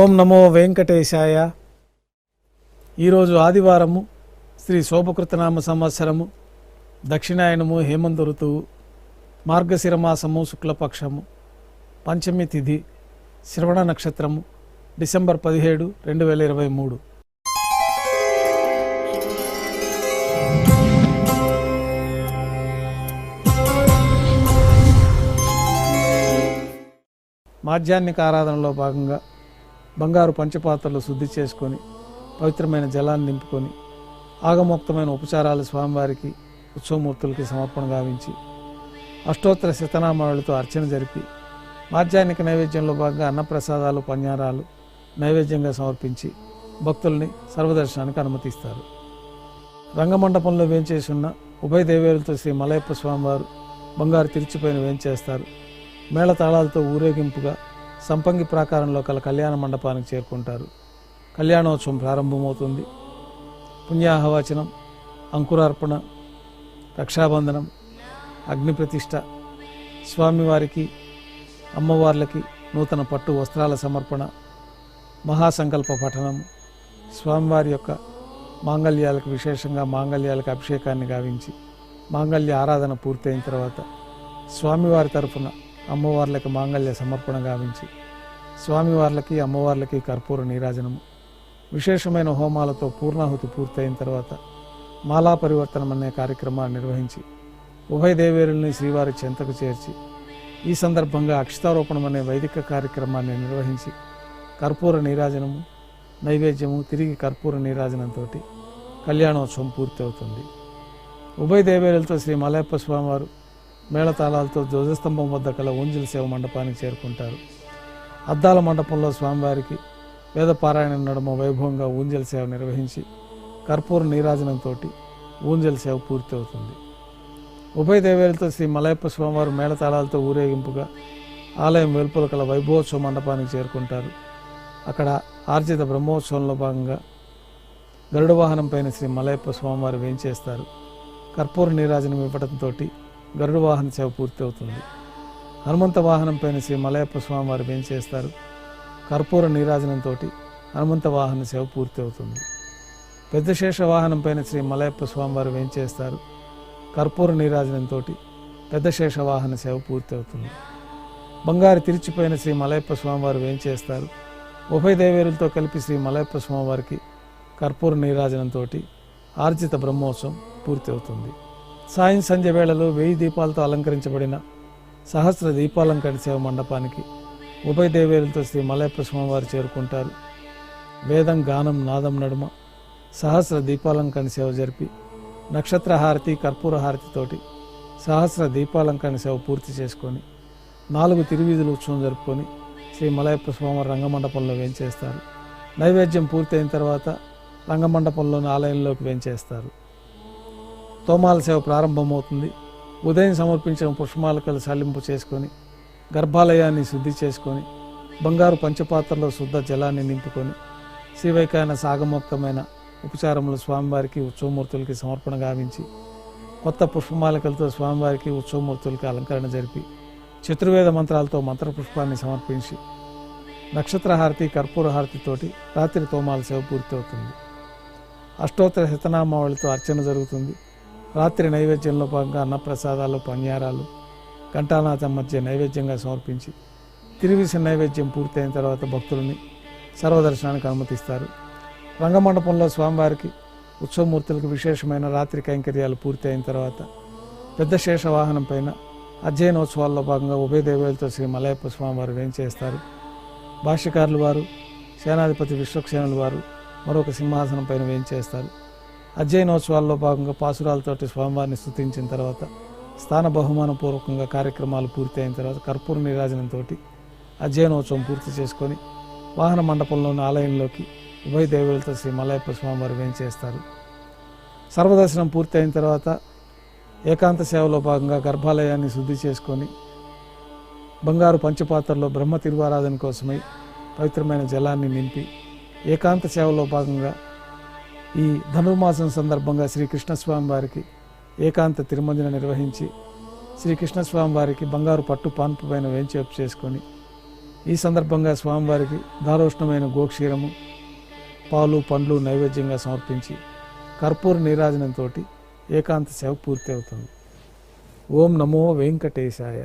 ఓం నమో వెంకటేశాయ. ఈరోజు ఆదివారము శ్రీ శోభకృతనామ సంవత్సరము దక్షిణాయనము హేమంత ఋతువు మార్గశిర మాసము శుక్లపక్షము పంచమి తిథి శ్రవణ నక్షత్రము డిసెంబర్ పదిహేడు రెండు వేల ఇరవై మూడు. మాధ్యాహ్నిక ఆరాధనలో భాగంగా బంగారు పంచపాత్రలు శుద్ధి చేసుకొని పవిత్రమైన జలాన్ని నింపుకొని ఆగమోక్తమైన ఉపచారాలు స్వామివారికి ఉత్సవమూర్తులకి సమర్పణ గావించి అష్టోత్తర శతనామాలతో అర్చన జరిపి మాధ్యాహ్నిక నైవేద్యంలో భాగంగా అన్నప్రసాదాలు పన్యారాలు నైవేద్యంగా సమర్పించి భక్తుల్ని సర్వదర్శనానికి అనుమతిస్తారు. రంగమండపంలో వేంచేసిన్న ఉభయ దేవేలతో శ్రీ మలయప్ప స్వామివారు బంగారు తిరిచిపోయిన వేంచేస్తారు. మేళతాళాలతో ఊరేగింపుగా సంపంగి ప్రాకారంలో కల కళ్యాణ మండపానికి చేరుకుంటారు. కళ్యాణోత్సవం ప్రారంభమవుతుంది. పుణ్యాహవచనం అంకురార్పణ రక్షాబంధనం అగ్నిప్రతిష్ట స్వామివారికి అమ్మవార్లకి నూతన పట్టు వస్త్రాల సమర్పణ మహాసంకల్ప పఠనం స్వామివారి యొక్క మాంగళ్యాలకు విశేషంగా మాంగళ్యాలకు అభిషేకాన్ని గావించి మాంగళ్య ఆరాధన పూర్తయిన తర్వాత స్వామివారి తరఫున అమ్మవార్లకి మాంగళ్య సమర్పణ గావించి స్వామివార్లకి అమ్మవార్లకి కర్పూర నీరాజనము. విశేషమైన హోమాలతో పూర్ణాహుతి పూర్తయిన తర్వాత మాలా పరివర్తనం అనే కార్యక్రమాన్ని నిర్వహించి ఉభయ దేవేరుల్ని శ్రీవారి చెంతకు చేర్చి ఈ సందర్భంగా అక్షతారోపణం అనే వైదిక కార్యక్రమాన్ని నిర్వహించి కర్పూర నీరాజనము నైవేద్యము తిరిగి కర్పూర నీరాజనంతో కళ్యాణోత్సవం పూర్తవుతుంది. ఉభయ దేవేరులతో శ్రీ మలయప్ప స్వామివారు మేళతాళాలతో ధ్వజస్తంభం వద్ద కల ఊంజల్ సేవ మండపానికి చేరుకుంటారు. అద్దాల మండపంలో స్వామివారికి వేదపారాయణం నడుమ వైభవంగా ఊంజల సేవ నిర్వహించి కర్పూర నీరాజనంతో ఊంజల సేవ పూర్తి అవుతుంది. ఉభయ దేవేలతో శ్రీ మలయప్ప స్వామివారు మేళతాళాలతో ఊరేగింపుగా ఆలయం వెలుపల కల వైభవోత్సవ మండపానికి చేరుకుంటారు. అక్కడ ఆర్జిత బ్రహ్మోత్సవంలో భాగంగా గరుడ వాహనం పైన శ్రీ మలయప్ప స్వామివారు వేయించేస్తారు కర్పూర నీరాజనం ఇవ్వడంతో గరుడ వాహన సేవ పూర్తి అవుతుంది. హనుమంత వాహనం పైన శ్రీ మలయప్ప స్వామివారు వేంచేస్తారు కర్పూర నీరాజనంతో హనుమంత వాహన సేవ పూర్తి అవుతుంది. పెద్ద శేష వాహనం పైన శ్రీ మలయప్ప స్వామివారు వేంచేస్తారు కర్పూర నీరాజనంతో పెద్ద శేష వాహన సేవ పూర్తి అవుతుంది. బంగారు తిరిచిపోయిన శ్రీ మలయప్ప స్వామివారు వేంచేస్తారు ఉభయ దేవేరులతో కలిపి శ్రీ మలయప్ప స్వామివారికి కర్పూర నీరాజనంతో ఆర్జిత బ్రహ్మోత్సవం పూర్తి అవుతుంది. సాయం సంధ్య వేళలో వెయ్యి దీపాలతో అలంకరించబడిన సహస్ర దీపాలంకరణ సేవ మండపానికి ఉభయ దేవేలతో శ్రీ మలయప్ప స్వామివారు చేరుకుంటారు. వేదం గానం నాదం నడుమ సహస్ర దీపాలంకరణ సేవ జరిపి నక్షత్ర హారతి కర్పూర హారతితోటి సహస్ర దీపాలంకరణ సేవ పూర్తి చేసుకొని నాలుగు తిరువీధులు ఉత్సవం జరుపుకొని శ్రీ మలయప్ప స్వామి రంగమండపంలో వేంచేస్తారు. నైవేద్యం పూర్తయిన తర్వాత రంగమండపంలోని ఆలయంలోకి వేంచేస్తారు. తోమాల సేవ ప్రారంభమవుతుంది. ఉదయం సమర్పించిన పుష్పమాలకలు సల్లింపు చేసుకొని గర్భాలయాన్ని శుద్ధి చేసుకొని బంగారు పంచపాత్రలో శుద్ధ జలాన్ని నింపుకొని శ్రీవైకాయన సాగమోక్తమైన ఉపచారములు స్వామివారికి ఉత్సవమూర్తులకి సమర్పణ గావించి కొత్త పుష్పమాలికలతో స్వామివారికి ఉత్సవమూర్తులకి అలంకరణ జరిపి చతుర్వేద మంత్రాలతో మంత్రపుష్పాన్ని సమర్పించి నక్షత్రహారతి కర్పూరహారతితోటి కర్పూర హారతితోటి రాత్రి తోమాల సేవ పూర్తి అవుతుంది అష్టోత్తర శతనామావళితో అర్చన జరుగుతుంది. రాత్రి నైవేద్యంలో భాగంగా అన్నప్రసాదాలు పంజారాలు ఘంటానాథం మధ్య నైవేద్యంగా సమర్పించి తిరివిసి నైవేద్యం పూర్తయిన తర్వాత భక్తులని సర్వదర్శనానికి అనుమతిస్తారు. రంగమండపంలో స్వామివారికి ఉత్సవమూర్తులకు విశేషమైన రాత్రి కైంకర్యాలు పూర్తి అయిన తర్వాత పెద్ద శేష వాహనం పైన అధ్యయనోత్సవాల్లో భాగంగా ఉభయ దేవేలతో శ్రీ మలయప్ప స్వామివారు వేయించేస్తారు భాష్యకారులు వారు సేనాధిపతి విశ్వక్సేనులు వారు మరొక సింహాసనం పైన వేయించేస్తారు అధ్యయనోత్సవాల్లో భాగంగా పాసురాలతోటి స్వామివారిని స్థుతించిన తర్వాత స్థాన బహుమాన పూర్వకంగా కార్యక్రమాలు పూర్తి అయిన తర్వాత కర్పూర నీరాజనంతో అధ్యయనోత్సవం పూర్తి చేసుకొని వాహన మండపంలోని ఆలయంలోకి ఉభయ దేవులతో శ్రీ మలయప్ప స్వామివారు వేంచేస్తారు. సర్వదర్శనం పూర్తి అయిన తర్వాత ఏకాంత సేవలో భాగంగా గర్భాలయాన్ని శుద్ధి చేసుకొని బంగారు పంచపాత్రలో బ్రహ్మ తిరువారాధన కోసమై పవిత్రమైన జలాన్ని నింపి ఏకాంత సేవలో భాగంగా ఈ ధనుర్మాసం సందర్భంగా శ్రీకృష్ణస్వామి వారికి ఏకాంత తిరుమంజన నిర్వహించి శ్రీకృష్ణస్వామి వారికి బంగారు పట్టు పాన్పు పైన వేంచేపు చేసుకొని ఈ సందర్భంగా స్వామివారికి దారోష్ణమైన గోక్షీరము పాలు పండ్లు నైవేద్యంగా సమర్పించి కర్పూర నీరాజనంతో ఏకాంత సేవ పూర్తి అవుతుంది ఓం నమో వెంకటేశాయ.